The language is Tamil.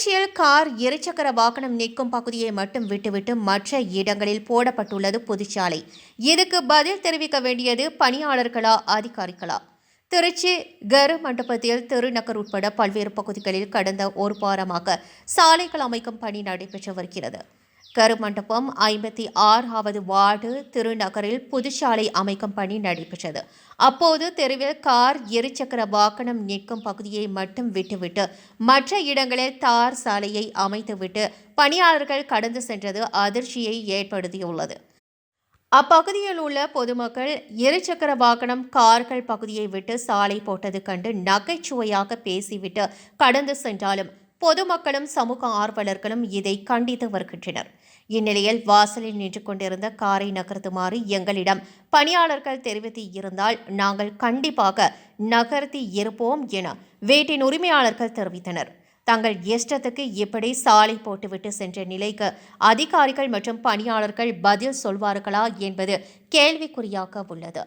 திருச்சியில் கார் இருசக்கர வாகனம் நிற்கும் பகுதியை மட்டும் விட்டுவிட்டு மற்ற இடங்களில் போடப்பட்டுள்ளது பொதுச்சாலை. இதுக்கு பதில் தெரிவிக்க வேண்டியது பணியாளர்களா அதிகாரிகளா? திருச்சி கரு மண்டபத்தில் திருநகர் உட்பட பல்வேறு பகுதிகளில் கடந்த ஒரு வாரமாக சாலைகள் அமைக்கும் பணி நடைபெற்று வருகிறது. கருமண்டபம் ஐம்பத்தி ஆறாவது வார்டு திருநகரில் புதுச்சாலை அமைக்கும் பணி நடைபெற்றது. அப்போது தெருவில் கார் இருசக்கர வாகனம் நிற்கும் பகுதியை மட்டும் விட்டுவிட்டு மற்ற இடங்களில் தார் சாலையை அமைத்துவிட்டு பணியாளர்கள் கடந்து சென்றது அதிர்ச்சியை ஏற்படுத்தியுள்ளது. அப்பகுதியில் உள்ள பொதுமக்கள் இருசக்கர வாகனம் கார்கள் பகுதியை விட்டு சாலை போட்டது கண்டு நகைச்சுவையாக பேசிவிட்டு கடந்து சென்றாலும் பொதுமக்களும் சமூக ஆர்வலர்களும் இதை கண்டித்து வருகின்றனர். இந்நிலையில் வாசலில் நின்று கொண்டிருந்த காரை நகர்த்துமாறு எங்களிடம் பணியாளர்கள் தெரிவித்து இருந்தால் நாங்கள் கண்டிப்பாக நகர்த்தி இருப்போம் என வீட்டின் உரிமையாளர்கள் தெரிவித்தனர். தங்கள் இஷ்டத்துக்கு இப்படி சாலை போட்டுவிட்டு சென்ற நிலைக்கு அதிகாரிகள் மற்றும் பணியாளர்கள் பதில் சொல்வார்களா என்பது கேள்விக்குறியாக உள்ளது.